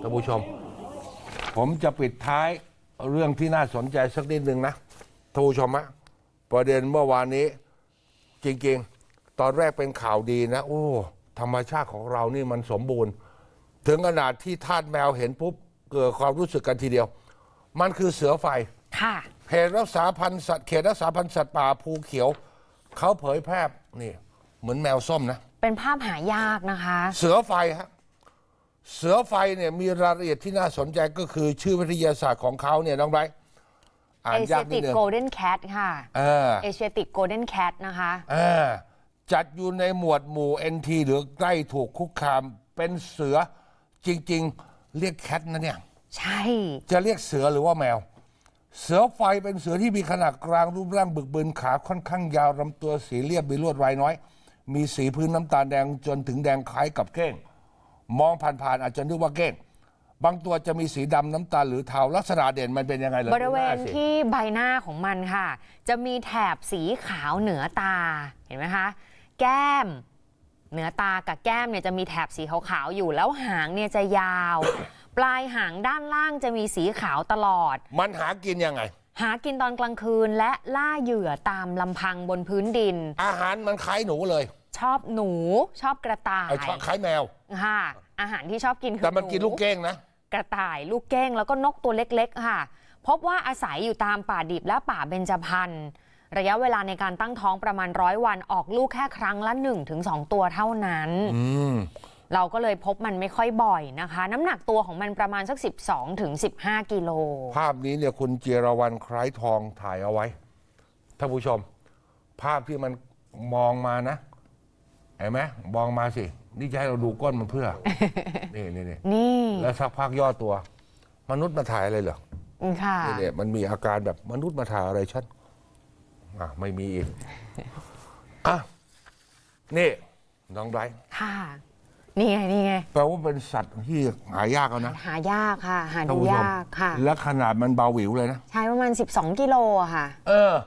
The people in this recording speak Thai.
ท่านผู้ชม ผมจะปิดท้ายเรื่องที่น่าสนใจสักนิดหนึ่งนะท่านผู้ชมฮะประเด็นเมื่อวานนี้ จริงๆ ตอนแรกเป็นข่าวดีนะ โอ้ ธรรมชาติของเรานี่มันสมบูรณ์ ถึงขนาดที่ทาสแมวเห็นปุ๊บ เกิดความรู้สึกกันทีเดียว มันคือเสือไฟค่ะเขตรักษาพันธุ์สัตว์เขตรักษาพันธุ์สัตว์ป่าภูเขียว เขาเผยแพร่นี่ เหมือนแมวส้มนะ เป็นภาพหายากนะคะ เสือไฟฮะ เสือไฟเนี่ยมีรายละเอียดที่น่าสนใจก็คือชื่อวิทยาศาสตร์ของเขาเนี่ยน้องไบรท์อ่านเอเชียายกนิติดกนึงโกลเด้นแคทค่ะเออเอเชียติกโกลเด้นแคทนะคะ เออจัดอยู่ในหมวดหมู่ NT หรือใกล้ถูกคุกคามเป็นเสือจริง ๆ เรียกแคทนะเนี่ย ใช่ จะเรียกเสือหรือว่าแมว เสือไฟเป็นเสือที่มีขนาดกลางรูปร่างบึกบึนขาค่อนข้างยาวลำตัวสีเรียบมีลวดลายน้อย มีสีพื้นน้ำตาลแดงจนถึงแดงคล้ายกับเก้ง มองผ่านๆอาจจะนึกว่าเก้ง บางตัวจะมีสีดำน้ำตาลหรือเทาลักษณะเด่นมันเป็นยังไงล่ะบริเวณดูหน้าสิ ที่ใบหน้าของมันค่ะ จะมีแถบสีขาวเหนือตาเห็นไหมคะ แก้ม เหนือตากับแก้มเนี่ยจะมีแถบสีขาวๆอยู่แล้วหางเนี่ยจะยาว ปลายหางด้านล่างจะมีสีขาวตลอด มันหากินยังไง หากินตอนกลางคืนและล่าเหยื่อตามลำพังบนพื้นดิน อาหารมันคล้ายหนูเลย ชอบหนู ชอบกระต่ายไอ้ชอบคล้ายแมวค่ะอาหารที่ชอบกินคือแต่มันหกินลูกเก้งนะ กระต่ายลูกเก้งแล้วก็นกตัวเล็กๆ ค่ะ พบว่าอาศัยอยู่ตามป่าดิบและป่าเบญจพรรณระยะเวลาในการตั้งท้องประมาณร้อยวันออกลูกแค่ครั้งละ 1-2 ตัวเท่านั้น อืม เราก็เลยพบมันไม่ค่อยบ่อยนะคะ น้ำหนักตัวของมันประมาณสัก 12-15 กิโล ภาพนี้เนี่ยคุณเจรวันคล้ายทองถ่ายเอาไว้ท่านผู้ชม ภาพที่มันมองมานะ เห็นไหมมองมาสิ นี่จะให้เราดูก้นมันเพื่อ นี่นี่นี่นี่แล้วสักพักย่อตัว มนุษย์มาถ่ายอะไรเหรอค่ะนี่เนี่ยมันมีอาการแบบมนุษย์มาถ่ายอะไรชัดอะไม่มีอีกอะนี่น้องไบรท์ค่ะ นี่ไงนี่ไงแปลว่าเป็นสัตว์ที่หายากแล้วนะ หายากค่ะ หาท่านดูผู้ชมยากค่ะ และขนาดมันเบาหวิวเลยนะ ใช้ประมาณ 12 กิโลอะค่ะ เออ